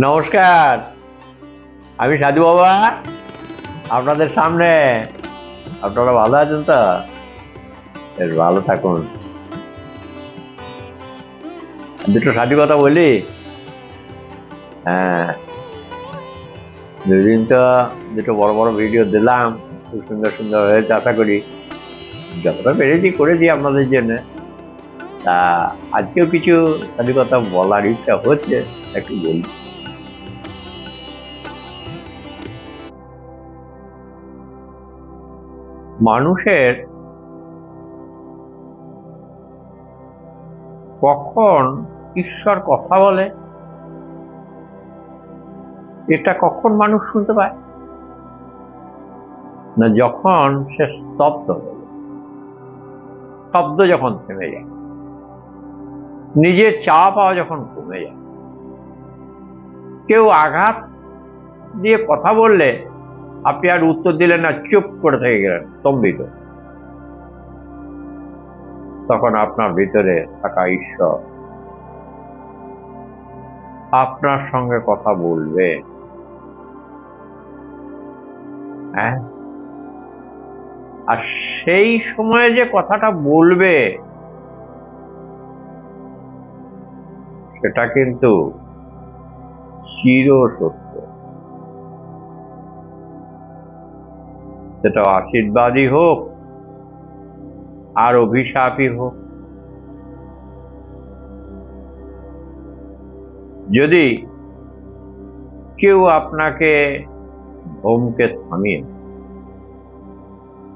নমস্কার। আমি সাধু বাবা, আপনাদের সামনে। আপনারা ভালো আছেন তো? বেশ ভালো থাকুন। দুটো সাধু কথা বলি? হ্যাঁ। দুদিন তো দুটো বড় বড় ভিডিও দিলাম, খুব সুন্দর সুন্দর হয়েছে আশা করি। যতটা পেরেছি করেছি আপনাদের জন্য। তা আজকেও কিছু সাধু কথা বলার ইচ্ছা হচ্ছে, একটু বলি। মানুষের কখন ঈশ্বর কথা বলে, এটা কখন মানুষ শুনতে পায়? না যখন সে স্তব্ধ শব্দ যখন থেমে যায়। নিজের চা পাওয়া যখন কমে যায়। কেউ আঘাত দিয়ে কথা বললে আপনি আর উত্তর দিলেন না, চুপ করে থেকে গেলেন, স্তম্ভিত। তখন আপনার ভিতরে থাকা ঈশ্বর আপনার সঙ্গে কথা বলবে। হ্যাঁ? আর সেই সময়ে যে কথাটা বলবে, সেটা কিন্তু চির সত্য সেটা আশীর্বাদই হোক, আর অভিশাপই হোক যদি কেউ আপনাকে ধমকে থামিয়ে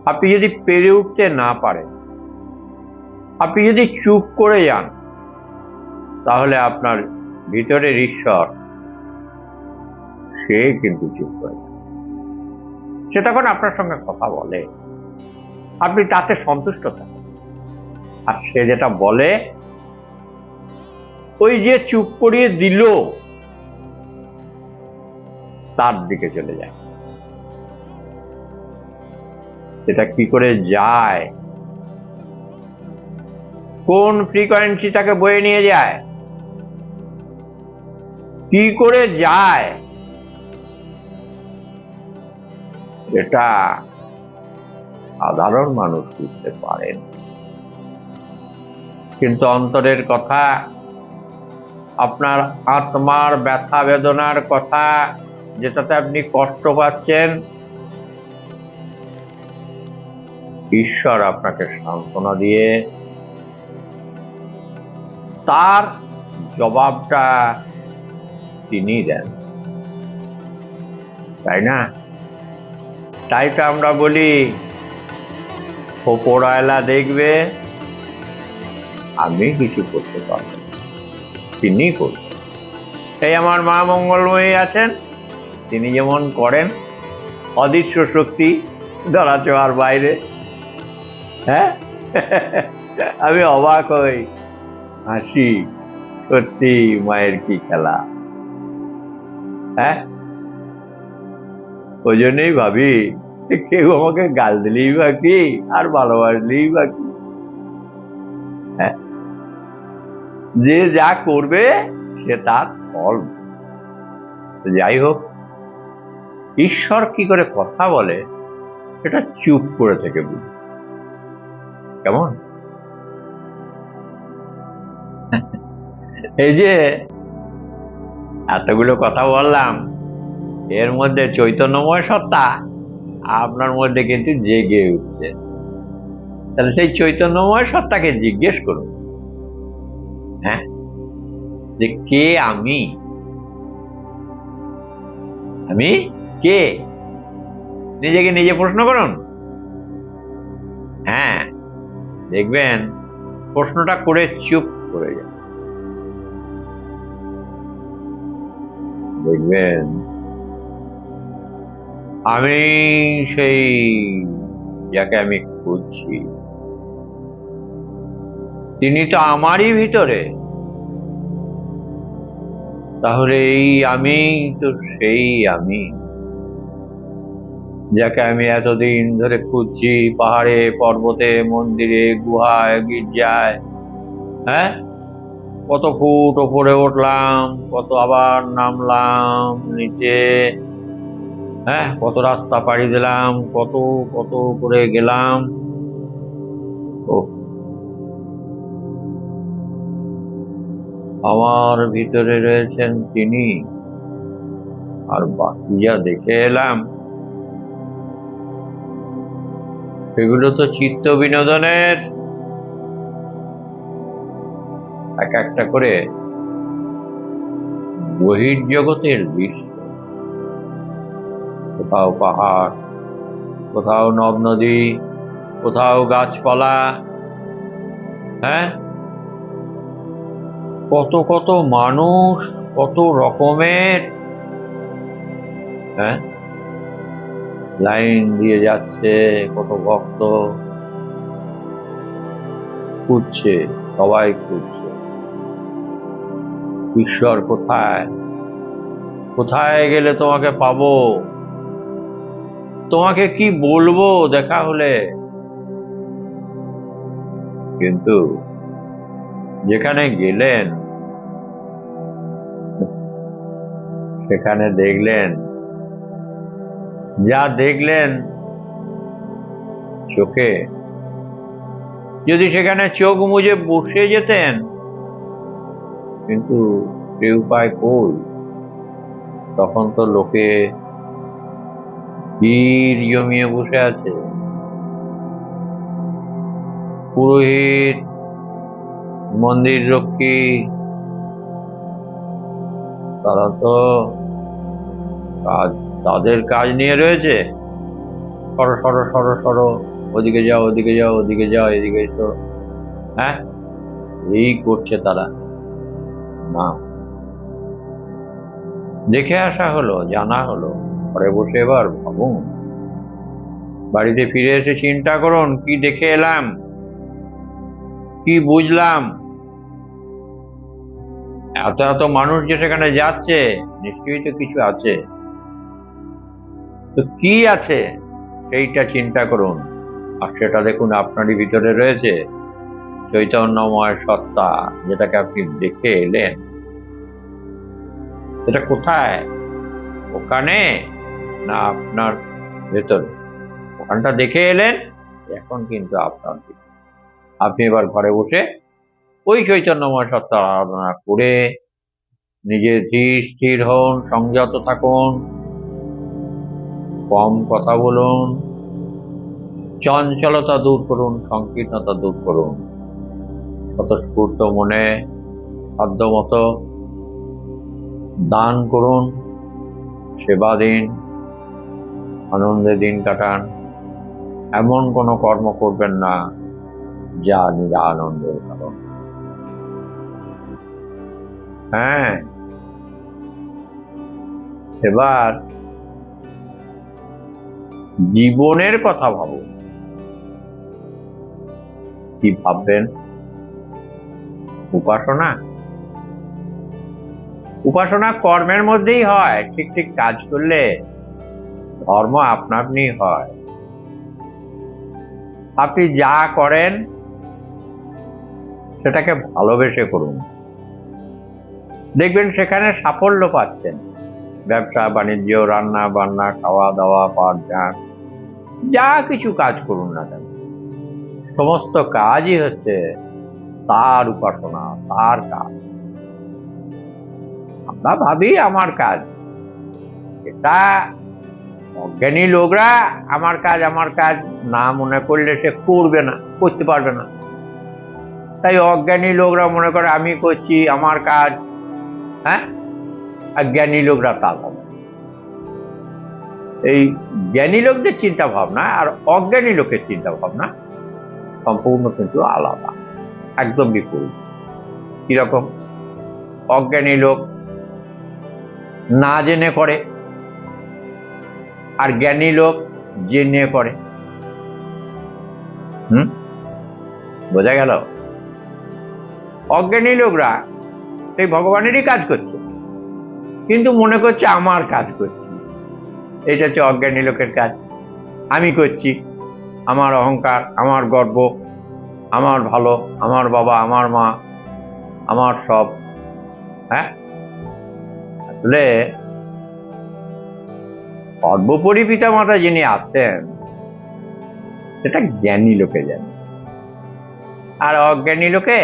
আপনি যদি পেরে উঠতে না পারেন, আপনি যদি চুপ করে যান, তাহলে আপনার ভিতরের ঈশ্বর, সে কিন্তু চুপ করে। সে তখন আপনার সঙ্গে কথা বলে। আপনি তাতে সন্তুষ্ট থাকেন। আর সে যেটা বলে, ওই যে চুপ করিয়ে দিল, তার দিকে চলে যায়। সেটা কি করে যায়? কোন ফ্রিকোয়েন্সি তাকে বয়ে নিয়ে যায়? কি করে যায়? এটা সাধারণ মানুষ বুঝতে পারেন। কিন্তু অন্তরের কথা, আপনার আত্মার ব্যথা বেদনার কথা, যেটাতে আপনি কষ্ট পাচ্ছেন, ঈশ্বর আপনাকে সান্ত্বনা দিয়ে তার জবাবটা তিনি দেন। তাই না? তাই তো আমরা বলি, ওপরওয়ালা দেখবে, আমি কিছু করতে পারব তিনি করবেন। এই আমার মা মঙ্গলময়ী আছেন, তিনি যেমন করেন, অদৃশ্য শক্তি ধরা ছোঁয়ার বাইরে। হ্যাঁ? আমি অবাক হই। হাসি, সত্যি মায়ের কি খেলা? হ্যাঁ? ওই জন্যই ভাবি, কেউ আমাকে গাল দিলেই বা কি, আর ভালোবাসলেই বা কি। হ্যাঁ যে যা করবে, সে তার ফল। যাই হোক, ঈশ্বর কি করে কথা বলে, সেটা চুপ করে থেকে বুঝি। কেমন? এই যে, এতগুলো কথা বললাম এর মধ্যে চৈতন্যময় সত্তা, আপনার মধ্যে কিন্তু জেগে উঠছে। তাহলে সেই চৈতন্যময় সত্তাকে জিজ্ঞেস করুন। হ্যাঁ? যে কে আমি? আমি? কে? নিজেকে নিজে প্রশ্ন করুন। হ্যাঁ দেখবেন প্রশ্নটা করে চুপ করে যান। দেখবেন আমি সেই যাকে আমি খুঁজছি। তিনি তো আমারই ভিতরে। তাহলে এই আমি তো সেই আমি, যাকে আমি এতদিন ধরে খুঁজছি পাহাড়ে, পর্বতে, মন্দিরে, গুহায়, গির্জায় হ্যাঁ? কত ফুট ওপরে উঠলাম, কত আবার নামলাম, নিচে হ্যাঁ কত রাস্তা পাড়ি দিলাম, কত কত করে গেলাম। ও। আমার ভিতরে রয়েছেন তিনি। আর বাকি যা দেখে এলাম, সেগুলো তো চিত্ত বিনোদনের। এক একটা করে বহির্জগতের দৃশ্য কোথাও পাহাড়, কোথাও নদ নদী কোথাও গাছপালা হ্যাঁ? কত কত মানুষ, কত রকমের হ্যাঁ? লাইন দিয়ে যাচ্ছে, কত ভক্ত। খুঁজছে, সবাই খুঁজছে। ঈশ্বর কোথায়? কোথায় গেলে তোমাকে পাবো? তোমাকে কি বলব? দেখা হলে। কিন্তু যেখানে গেলেন, সেখানে দেখলেন, যা দেখলেন চোখে। যদি সেখানে চোখ মুজে বসে যেতেন, কিন্তু সে উপায় কই? তখন তো লোকে ভিড় জমিয়ে বসে আছে। পুরোহিত, মন্দির রক্ষী, তারা তো কাজ, তাদের কাজ নিয়ে রয়েছে। সরো সরো সরো সরো, ওদিকে যাও ওদিকে যাও ওদিকে যাও, এদিকে এসো। হ্যাঁ? এই করছে তারা। না। দেখে আসা হলো, জানা হলো। ঘরে বসে এবার ভাবুন। বাড়িতে ফিরে এসে চিন্তা করুন, কি দেখে এলাম? কি বুঝলাম? এত এত মানুষ যে সেখানে যাচ্ছে, নিশ্চয়ই তো কিছু আছে। তো কি আছে? সেইটা চিন্তা করুন। আর সেটা দেখুন, আপনারই ভিতরে রয়েছে চৈতন্যময় সত্তা, যেটাকে আপনি দেখে এলেন। এটা কোথায়? ওখানে? না আপনার ভেতরে। ওখানটা দেখে এলেন, এখন কিন্তু আপনার আপনি এবার ঘরে বসে ওই চৈতন্যময় সত্তার আরাধনা করে নিজে ধীর, স্থির হন, সংযত থাকুন, কম কথা বলুন, চঞ্চলতা দূর করুন, সংকীর্ণতা দূর করুন। স্বতঃস্ফূর্ত মনে সাধ্য মতো দান করুন, সেবা দিন। আনন্দে দিন কাটান। এমন কোনো কর্ম করবেন না যা নিরা আনন্দের কারণ। হ্যাঁ। এবার জীবনের কথা ভাবুন। কি ভাববেন? উপাসনা? উপাসনা কর্মের মধ্যেই হয়। ঠিক ঠিক কাজ করলে ধর্ম আপনা আপনি হয়। আপনি যা করেন, সেটাকে ভালোবেসে করুন। দেখবেন সেখানে সাফল্য পাচ্ছেন। ব্যবসা, বাণিজ্য, রান্না বান্না, খাওয়া দাওয়া পাঠ ঝাঁক যা কিছু কাজ করুন না কেন। সমস্ত কাজই হচ্ছে তার উপাসনা, তার কাজ। আমরা ভাবি আমার কাজ। এটা অজ্ঞানী লোকরা, আমার কাজ আমার কাজ না মনে করলে সে করবে না, করতে পারবে না। তাই অজ্ঞানী লোকরা মনে করে, আমি করছি, আমার কাজ। হ্যাঁ? আর জ্ঞানী লোকরা তা ভাবে এই জ্ঞানী লোকদের চিন্তা ভাবনা আর অজ্ঞানী লোকের চিন্তা ভাবনা সম্পূর্ণ কিন্তু আলাদা, একদম বিপরীত। কীরকম? অজ্ঞানী লোক না জেনে করে আর জ্ঞানী লোক জেনে করে। হুম? বোঝা গেল? অজ্ঞানী লোকরা সেই ভগবানেরই কাজ করছে, কিন্তু মনে করছে আমার কাজ করছি। এটা হচ্ছে অজ্ঞানী লোকের কাজ। আমি করছি। আমার অহংকার, আমার গর্ব, আমার ভালো, আমার বাবা, আমার মা, আমার সব। হ্যাঁ? সর্বোপরি পিতা মাতা যিনি আছেন, সেটা জ্ঞানী লোকে জানে। আর অজ্ঞানী লোকে,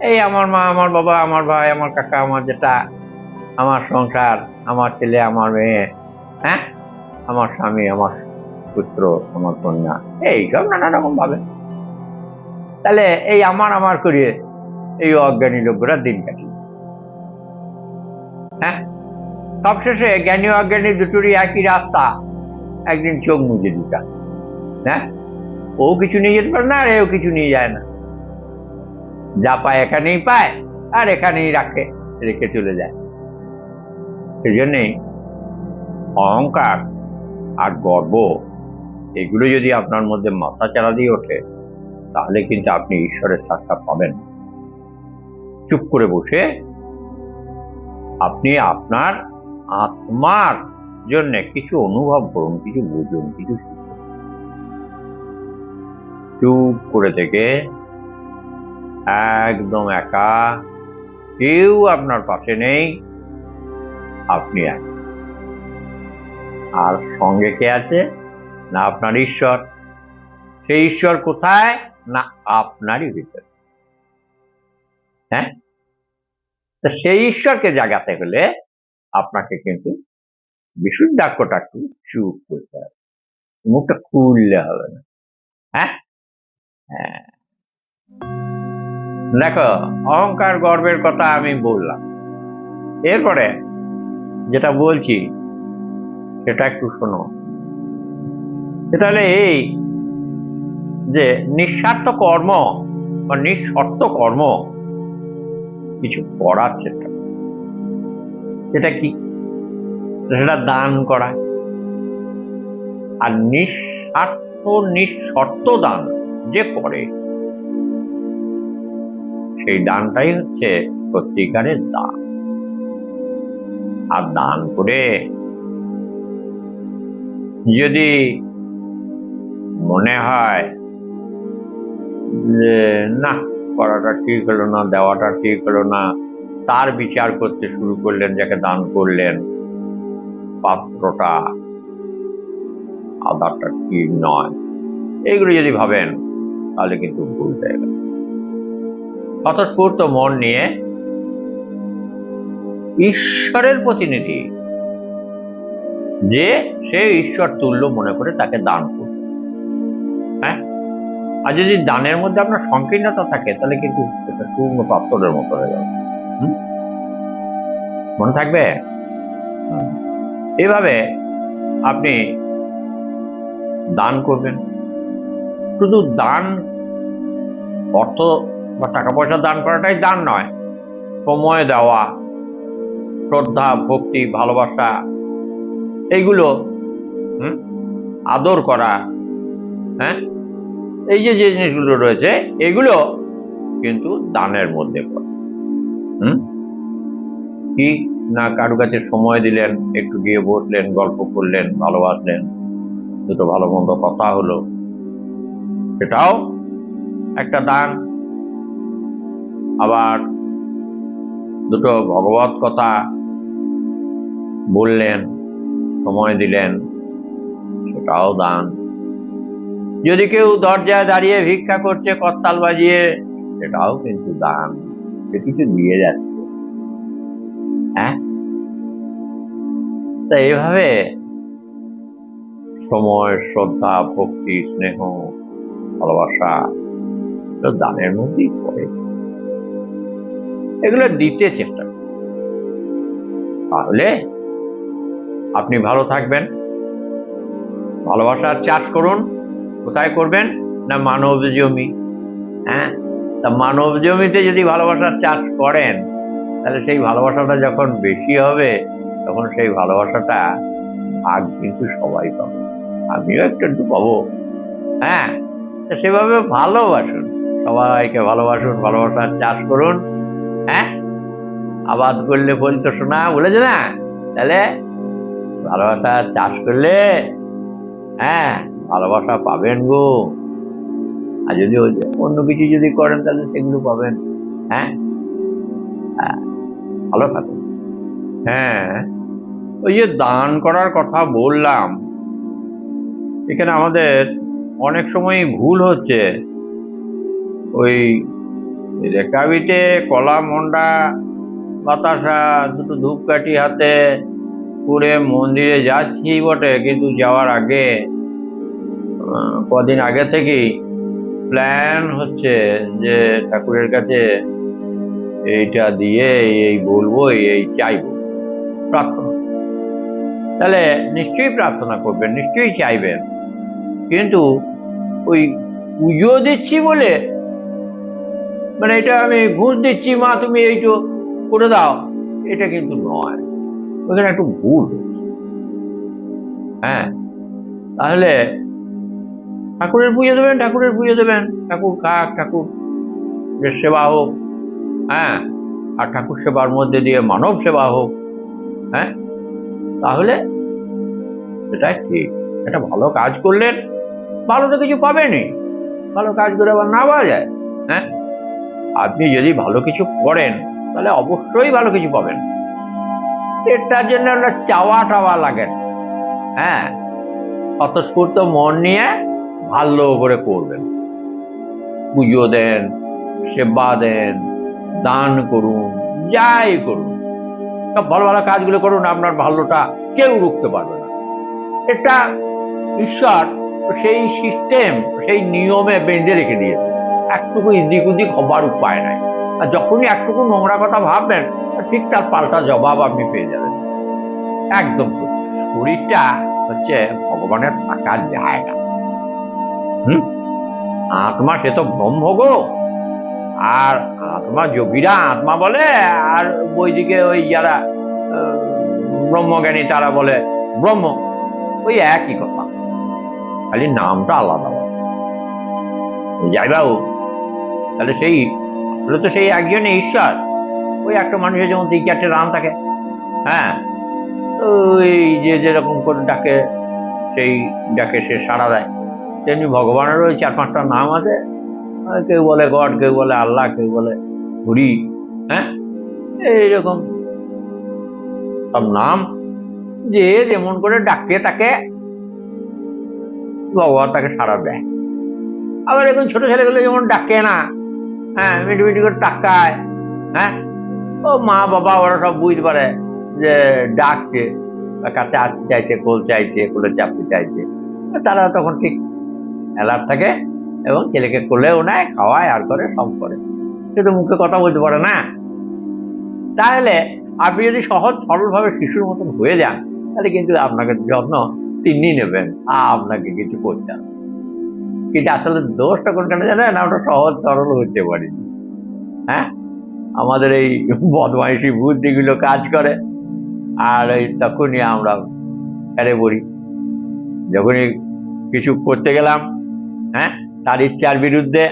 এই আমার মা, আমার বাবা, আমার ভাই, আমার কাকা, আমার যেটা আমার সংসার, আমার ছেলে, আমার মেয়ে হ্যাঁ? আমার স্বামী, আমার পুত্র, আমার কন্যা, এইসব নানা রকম ভাবে। তাহলে এই আমার আমার করিয়ে এই অজ্ঞানী লোকরা দিন কাটি হ্যাঁ? সবশেষে জ্ঞানী অজ্ঞানী দুটোরই একই রাস্তা। একদিন চোখ মুজে দিতা হ্যাঁ? ও কিছু নিয়ে যেতে পারে না, আর এও কিছু নিয়ে যায় না। যা পায় এখানেই পায়, আর এখানেই রাখে, রেখে চলে যায়। সেই জন্যেই অহংকার আর গর্ব, এগুলো যদি আপনার মধ্যে মাথা চালা দিয়ে ওঠে, তাহলে কিন্তু আপনি ঈশ্বরের সাক্ষাৎ পাবেন। চুপ করে বসে আপনি আপনার আত্মার জন্য কিছু অনুভব করুন, কিছু বুঝুন, কিছু চুপ করে থেকে একদম একা, কেউ আপনার পাশে নেই, আপনি এক। আর সঙ্গে কে আছে? না আপনার ঈশ্বর। সেই ঈশ্বর কোথায়? না আপনারই ভিতরে। হ্যাঁ? তা সেই ঈশ্বরকে জাগাতে হলে আপনাকে কিন্তু বিশুদ্ধাক্ষটা একটু চুপ করতে হবে। মুখটা খুললে হবে না। হ্যাঁ? হ্যাঁ। দেখো, অহংকার গর্বের কথা আমি বললাম। এরপরে যেটা বলছি, সেটা একটু শোনো। সেটা হলে এই যে নিঃস্বার্থ কর্ম বা নিঃশর্ত কর্ম কিছু করার চেষ্টা সেটা কি? সেটা দান করা। আর নিঃস্বার্থ নিঃশর্ত দান যে করে, সেই দানটাই হচ্ছে সত্যিকারের দান। আর দান করে যদি মনে হয় যে, না, করাটা ঠিক হলো না, দেওয়াটা ঠিক হলো না তার বিচার করতে শুরু করলেন, যাকে দান করলেন। পাত্রটা আদারটা ঠিক নয়। এইগুলো যদি ভাবেন, তাহলে কিন্তু ভুল গেল। স্বতঃস্ফূর্ত মন নিয়ে ঈশ্বরের প্রতিনিধি, যে সে ঈশ্বর তুল্য মনে করে তাকে দান করবে হ্যাঁ? আর যদি দানের মধ্যে আপনার সংকীর্ণতা থাকে, তাহলে কিন্তু সেটা শূন্য পাত্রের মতো হয়ে যাবে? মনে থাকবে? এভাবে আপনি দান করবেন। শুধু দান অর্থ বা টাকা পয়সা দান করাটাই দান নয় সময় দেওয়া শ্রদ্ধা ভক্তি ভালোবাসা এইগুলো হুম, আদর করা হ্যাঁ? এই যে যে জিনিসগুলো রয়েছে এগুলো কিন্তু দানের মধ্যে পড়ে। হুম? কি না কারও কাছে সময় দিলেন, একটু গিয়ে বসলেন গল্প করলেন, ভালোবাসলেন, দুটো ভালো মন্দ কথা হলো। সেটাও একটা দান। আবার দুটো ভগবত কথা বললেন, সময় দিলেন, সেটাও দান। যদি কেউ দরজায় দাঁড়িয়ে ভিক্ষা করছে, করতাল বাজিয়ে, সেটাও কিন্তু দান। সে কিছু দিয়ে যাচ্ছে। হ্যাঁ? তা এইভাবে সময়, শ্রদ্ধা, ভক্তি, স্নেহ, ভালোবাসা দানের মধ্যেই পড়ে। এগুলো দিতে চেষ্টা তাহলে আপনি ভালো থাকবেন। ভালোবাসার চাষ করুন। কোথায় করবেন? না মানব জমি হ্যাঁ? তা মানব জমিতে যদি ভালোবাসার চাষ করেন, তাহলে সেই ভালোবাসাটা যখন বেশি হবে, তখন সেই ভালোবাসাটা ভাগ কিন্তু সবাই পাবে। আমিও একটু একটু পাবো। হ্যাঁ সেভাবে ভালোবাসুন। সবাইকে ভালোবাসুন ভালোবাসার চাষ করুন। হ্যাঁ আবাদ করলে বলতো শোনা বলেছে না? তাহলে ভালোবাসা চাষ করলে হ্যাঁ ভালোবাসা পাবেন গো। আর যদি অন্য কিছু যদি করেন, তাহলে সেগুলো পাবেন। হ্যাঁ? হ্যাঁ ভালো কথা হ্যাঁ ওই যে দান করার কথা বললাম, এখানে আমাদের অনেক সময় ভুল হচ্ছে। ওই রেকাবিতে কলা মন্ডা, বাতাসা, দুটো ধূপকাঠি হাতে করে মন্দিরে যাচ্ছি বটে, কিন্তু যাওয়ার আগে কদিন আগে থেকেই প্ল্যান হচ্ছে যে ঠাকুরের কাছে এইটা দিয়ে এই বলব এই চাইব। প্রার্থনা। তাহলে নিশ্চয়ই প্রার্থনা করবেন, নিশ্চয়ই চাইবেন। কিন্তু ওই পুজো দিচ্ছি বলে মানে এটা আমি ঘুষ দিচ্ছি, মা তুমি এইটো করে দাও, এটা কিন্তু নয়। ওখানে একটু ভুল হ্যাঁ তাহলে ঠাকুরের পুজো দেবেন, ঠাকুরের পুজো দেবেন। ঠাকুর কাক, ঠাকুর সেবা হোক হ্যাঁ? আর ঠাকুর সেবার মধ্যে দিয়ে মানব সেবা হোক হ্যাঁ? তাহলে সেটাই ঠিক। একটা ভালো কাজ করলেন ভালো তো কিছু পাবেনই। ভালো কাজ করে আবার না পাওয়া যায় হ্যাঁ? আপনি যদি ভালো কিছু করেন, তাহলে অবশ্যই ভালো কিছু পাবেন। এটার জন্য একটা চাওয়া টাওয়া লাগে হ্যাঁ? স্বতঃস্ফূর্ত মন নিয়ে ভালো করে করবেন। পুজো দেন, সেবা দেন, দান করুন, যাই করুন। সব ভালো ভালো কাজগুলো করুন, আপনার ভালোটা কেউ রুখতে পারবে না। এটা ঈশ্বর সেই সিস্টেম সেই নিয়মে বেঁধে রেখে দিয়েছে। একটুকু ইদিক উদিক হবার উপায় নাই। আর যখনই একটুকু নোংরা কথা ভাববেন, ঠিক তার পাল্টা জবাব আপনি পেয়ে যাবেন। একদম। শরীরটা হচ্ছে ভগবানের থাকার জায়গা। হুম? আত্মা সে তো ব্রহ্ম গো আর আত্মা যোগীরা আত্মা বলে, আর বৈদিকে ওই যারা ব্রহ্মজ্ঞানী তারা বলে ব্রহ্ম। ওই একই কথা। খালি নামটা আলাদা। যাই বাবু তাহলে সেই আসলে তো সেই একজনই ঈশ্বর। ওই একটা মানুষের যেমন তিন চারটে রান থাকে হ্যাঁ? ওই যে যেরকম করে ডাকে, সেই ডাকে সে সাড়া দেয়। তেমনি ভগবানেরও চার পাঁচটা নাম আছে। কেউ বলে গড, কেউ বলে আল্লাহ, কেউ বলে হরি হ্যাঁ? এইরকম সব নাম। যে যেমন করে ডাকে, তাকে ভগবান তাকে সাড়া দেয়। আবার এখন ছোট ছেলেগুলো যেমন ডাকে না হ্যাঁ মিটি মিটি করে টাকায় হ্যাঁ? ও মা, বাবা, ওরা সব বুঝতে পারে যে ডাকছে কাছে আসতে চাইছে, কোল চাইছে, কোলে চাপতে চাইছে। তারা তখন ঠিক অ্যালার্ট থাকে এবং ছেলেকে কোলেও নেয়, খাওয়ায়, আর করে, সব করে। কিন্তু মুখে কথা বলতে পারে না। তাহলে আপনি যদি সহজ সরলভাবে শিশুর মতন হয়ে যান, তাহলে কিন্তু আপনাকে যত্ন তিনি নেবেন, আর আপনাকে কিছু করতে হবে। কিন্তু আসলে দোষটা কোনখানে জানেন? আমরা সহজ সরল হতে পারি। হ্যাঁ? আমাদের এই বদমাইশি বুদ্ধিগুলো কাজ করে। আর এই তখনই আমরা ফেরে পড়ি। যখনই কিছু করতে গেলাম হ্যাঁ? তার ইচ্ছার বিরুদ্ধে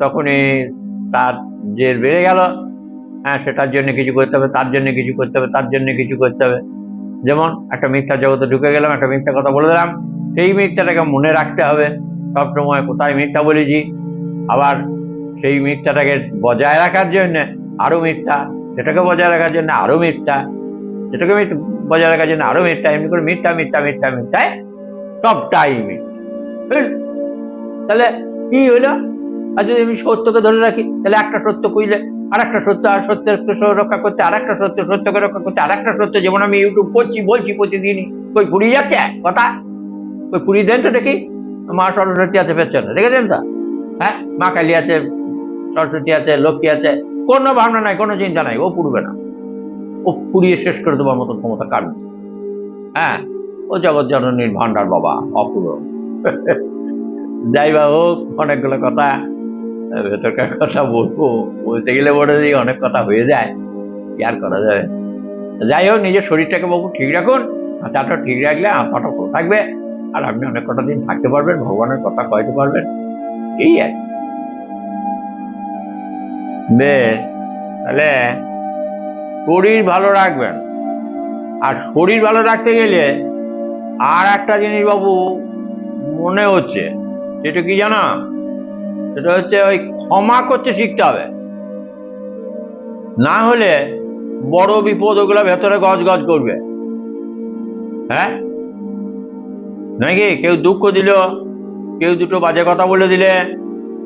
তখনই তার জের বেড়ে গেল। হ্যাঁ সেটার জন্য কিছু করতে হবে, তার জন্য কিছু করতে হবে, তার জন্য কিছু করতে হবে। যেমন একটা মিথ্যা জগতে ঢুকে গেলাম, একটা মিথ্যা কথা বলে দিলাম। সেই মিথ্যাটাকে মনে রাখতে হবে, সবসময় কোথায় মিথ্যা বলেছি? আবার সেই মিথ্যাটাকে বজায় রাখার জন্য আরও মিথ্যা, সেটাকে বজায় রাখার জন্য আরও মিথ্যা, সেটাকে বজায় রাখার জন্য আরও মিথ্যা, এমনি করে মিথ্যা মিথ্যা মিথ্যা, মিথ্যায় সবটাই মিথ্যা? তাহলে কি হইল? আর যদি আমি সত্যকে ধরে রাখি, তাহলে একটা সত্য কইলে আর একটা সত্য, আর সত্যের রক্ষা করতে আর একটা সত্য, সত্যকে রক্ষা করতে আর একটা সত্য। যেমন আমি ইউটিউব করছি বলছি প্রতিদিনই কই ফুরিয়ে যাচ্ছে? কথা? কই ফুরিয়ে দেন তো দেখি। মা সরস্বতী আছে, পেছনে। দেখেছেন তো? হ্যাঁ? মা কালী আছে, সরস্বতী আছে, লক্ষ্মী আছে। কোনো ভাবনা নাই, কোনো চিন্তা নাই, ও পুড়বে না। ও পুড়িয়ে শেষ করে দেওয়ার মতো ক্ষমতা কার নেই। হ্যাঁ? ও জগৎ জননীর ভান্ডার বাবা, অপূর্ব। যাই বা হোক, অনেকগুলো কথা ভেতরকার কথা বলব। বলতে গেলে বলে দিই অনেক কথা হয়ে যায়, কি আর করা যাবে? যাই হোক, নিজের শরীরটাকে বাবু ঠিক রাখুন হাতাটা ঠিক রাখলে আত্মাটা ভালো থাকবে, আর আপনি অনেক কটা দিন থাকতে পারবেন, ভগবানের কথা কইতে পারবেন, এই আর বেশ, তাহলে শরীর ভালো রাখবেন। আর শরীর ভালো রাখতে গেলে আর একটা জিনিস বাবু মনে হচ্ছে সেটা কি জানো? সেটা হচ্ছে ওই ক্ষমা করতে শিখতে হবে। না হলে বড় বিপদ ওগুলো ভেতরে গজ গজ করবে। হ্যাঁ? নাকি? কেউ দুঃখ দিল, কেউ দুটো বাজে কথা বলে দিলে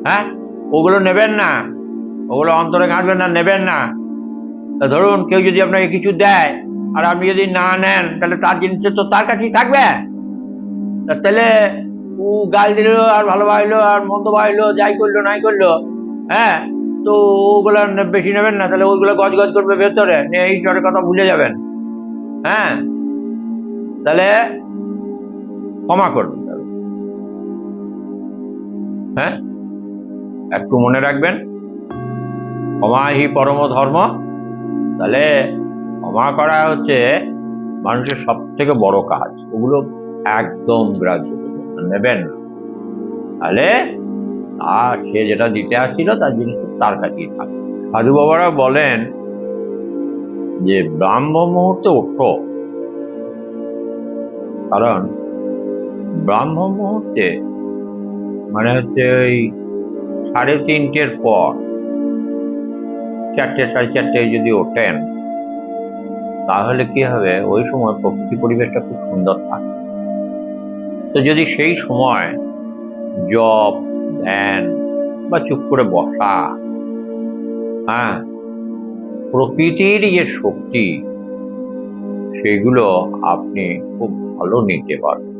হ্যাঁ? ওগুলো নেবেন না। ওগুলো অন্তরে ঘাঁটবেন না, নেবেন না। ধরুন কেউ যদি আপনাকে কিছু দেয়, আর আপনি যদি না নেন, তাহলে তার জিনিসটা তো তার কাছেই থাকবে। তাহলে ও গাল দিল, আর ভালোবাসলো আর মন্দ বাড়লো যাই করল, নাই করল হ্যাঁ? তো ওগুলো বেশি নেবেন না, তাহলে ওইগুলো গজ গজ করবে ভেতরে, নিয়ে ঈশ্বরের কথা ভুলে যাবেন হ্যাঁ? তাহলে ক্ষমা করবেন। হ্যাঁ? একটু মনে রাখবেন ক্ষমাহি পরম ধর্ম, তাহলে ক্ষমা করা হচ্ছে মানুষের সব থেকে বড় কাজ, ওগুলো একদম গ্রাহ্য। নেবেন। তাহলে আর সে যেটা দিতে আসছিল, তার জিনিস তার কাছেই থাকে। সাধু বাবারা বলেন যে, ব্রাহ্ম মুহূর্তে ওঠো কারণ ব্রাহ্ম মুহূর্তে মানে হচ্ছে ওই সাড়ে তিনটের পর, চারটে, সাড়ে চারটে যদি ওঠেন, তাহলে কি হবে? ওই সময় প্রকৃতি পরিবেশটা খুব সুন্দর থাকে তো যদি সেই সময় জপ ধ্যান বা চুপ করে বসা হ্যাঁ প্রকৃতির যে শক্তি, সেগুলো আপনি খুব ভালো নিতে পারবেন।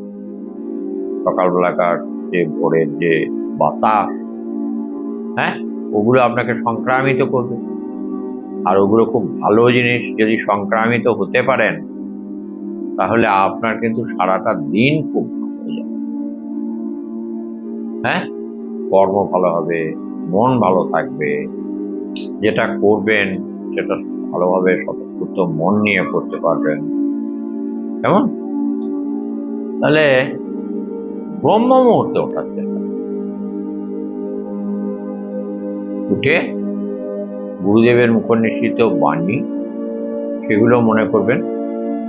সকালবেলাকার যে ভোরের যে বাতাস হ্যাঁ ওগুলো আপনাকে সংক্রামিত করবে। আর ওগুলো খুব ভালো জিনিস, যদি সংক্রামিত হতে পারেন, তাহলে আপনার কিন্তু সারাটা দিন খুব হ্যাঁ? কর্ম ভালো হবে, মন ভালো থাকবে। যেটা করবেন, সেটা ভালোভাবে স্বতঃস্ফূর্ত মন নিয়ে করতে পারবেন। কেমন? তাহলে ব্রহ্ম মুহূর্তে ওঠার চেষ্টা উঠে গুরুদেবের মুখ নিশ্চিত বাণী, সেগুলো মনে করবেন।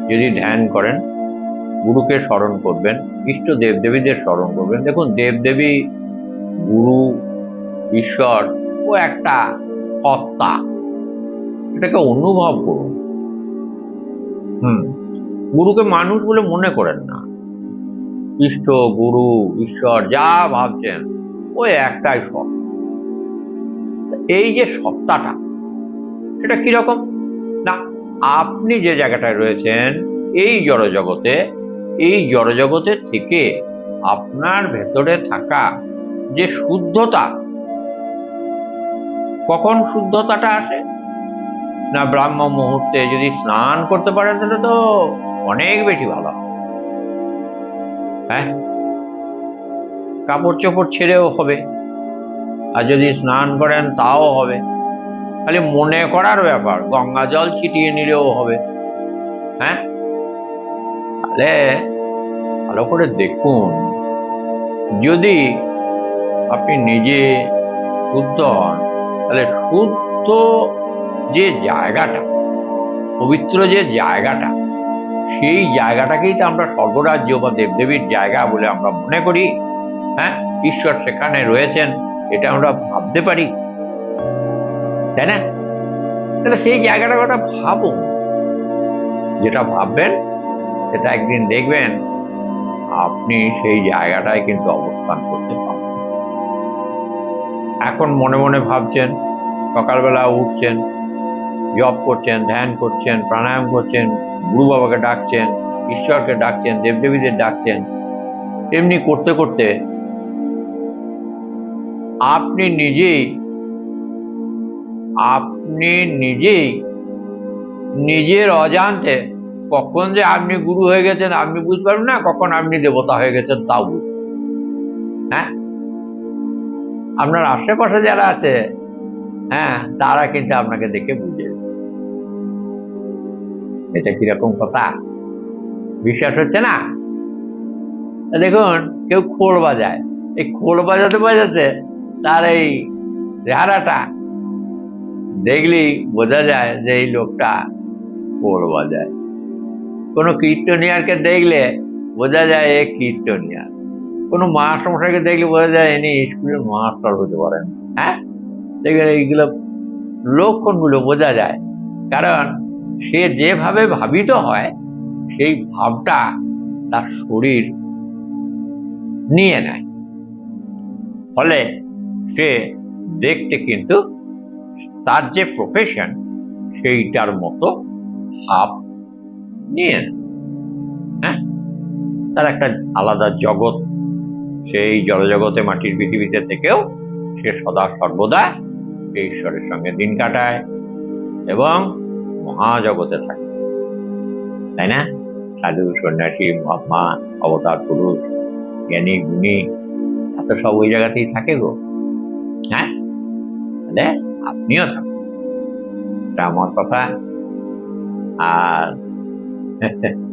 যদি ধ্যান করেন গুরুকে স্মরণ করবেন, ইষ্ট দেবদেবীদের স্মরণ করবেন। দেখুন দেবদেবী গুরু, ঈশ্বর ও একটা সত্তা এটাকে অনুভব করুন। হুম, গুরুকে মানুষ বলে মনে করেন না। ইষ্ট, গুরু, ঈশ্বর যা ভাবছেন ওই একটাই সব এই যে সত্তাটা, সেটা কীরকম না, আপনি যে জায়গাটায় রয়েছেন, এই জড়জগতে এই জড়জগতের থেকে আপনার ভেতরে থাকা যে শুদ্ধতা, কখন শুদ্ধতাটা আসে না ব্রাহ্ম মুহূর্তে যদি স্নান করতে পারেন, তাহলে তো অনেক বেশি ভালো। হয়। কাপড় চোপড় ছেড়েও হবে। আর যদি স্নান করেন, তাও হবে। খালি মনে করার ব্যাপার, গঙ্গা জল ছিটিয়ে নিলেও হবে। হ্যাঁ? তাহলে ভালো করে দেখুন। যদি আপনি নিজে শুদ্ধ হন, তাহলে শুদ্ধ যে জায়গাটা, পবিত্র যে জায়গাটা, সেই জায়গাটাকেই তো আমরা স্বর্গরাজ্য বা দেবদেবীর জায়গা বলে আমরা মনে করি। হ্যাঁ? ঈশ্বর সেখানে রয়েছেন, এটা আমরা ভাবতে পারি। তাই না? তাহলে সেই জায়গাটা কথা ভাবুন যেটা ভাববেন সেটা একদিন দেখবেন, আপনি সেই জায়গাটায় কিন্তু অবস্থান করতে পারবেন। এখন মনে মনে ভাবছেন, সকালবেলা উঠছেন, জপ করছেন, ধ্যান করছেন, প্রাণায়াম করছেন, গুরু বাবাকে ডাকছেন, ঈশ্বরকে ডাকছেন, দেবদেবীদের ডাকছেন, তেমনি করতে করতে আপনি নিজেই আপনি নিজেই নিজের অজান্তে কখন যে আপনি গুরু হয়ে গেছেন, আপনি বুঝতে পারবেন না, কখন আপনি দেবতা হয়ে গেছেন, তাও হ্যাঁ? আপনার আশেপাশে যারা আছে হ্যাঁ তারা কিন্তু আপনাকে দেখে বুঝে। এটা কীরকম কথা? বিশ্বাস হচ্ছে না? দেখুন, কেউ খোল বাজায়। এই খোল বাজাতে বাজাতে তার এই চেহারাটা দেখলেই বোঝা যায় যে এই লোকটা খোল বাজায়। কোনো কীর্তনিয়ারকে দেখলে বোঝা যায় এ কীর্তনিয়ার কোনো মাস্টারমশাইকে দেখলে বোঝা যায় ইনি স্কুলের মাস্টার হতে পারেন। হ্যাঁ? দেখবেন এইগুলো লক্ষণগুলো বোঝা যায়। কারণ সে যেভাবে ভাবিত হয়, সেই ভাবটা তার শরীর নিয়ে নেয়। ফলে সে দেখতে কিন্তু তার যে প্রফেশন সেইটার মতো ভাব নিয়ে। হ্যাঁ? তার একটা আলাদা জগৎ। সেই জড়জগতে মাটির পৃথিবীতে থেকেও সে সদা সর্বদা ঈশ্বরের সঙ্গে দিন কাটায় এবং মহাজগতে থাকে। তাই না? সাধু, সন্ন্যাসী, মহাত্মা, অবতার, পুরুষ, জ্ঞানী, গুণী এত সব ওই জায়গাতেই থাকে গো। হ্যাঁ? তাহলে আপনিও থাকুন। এটা আমার কথা। আর Mm-hmm.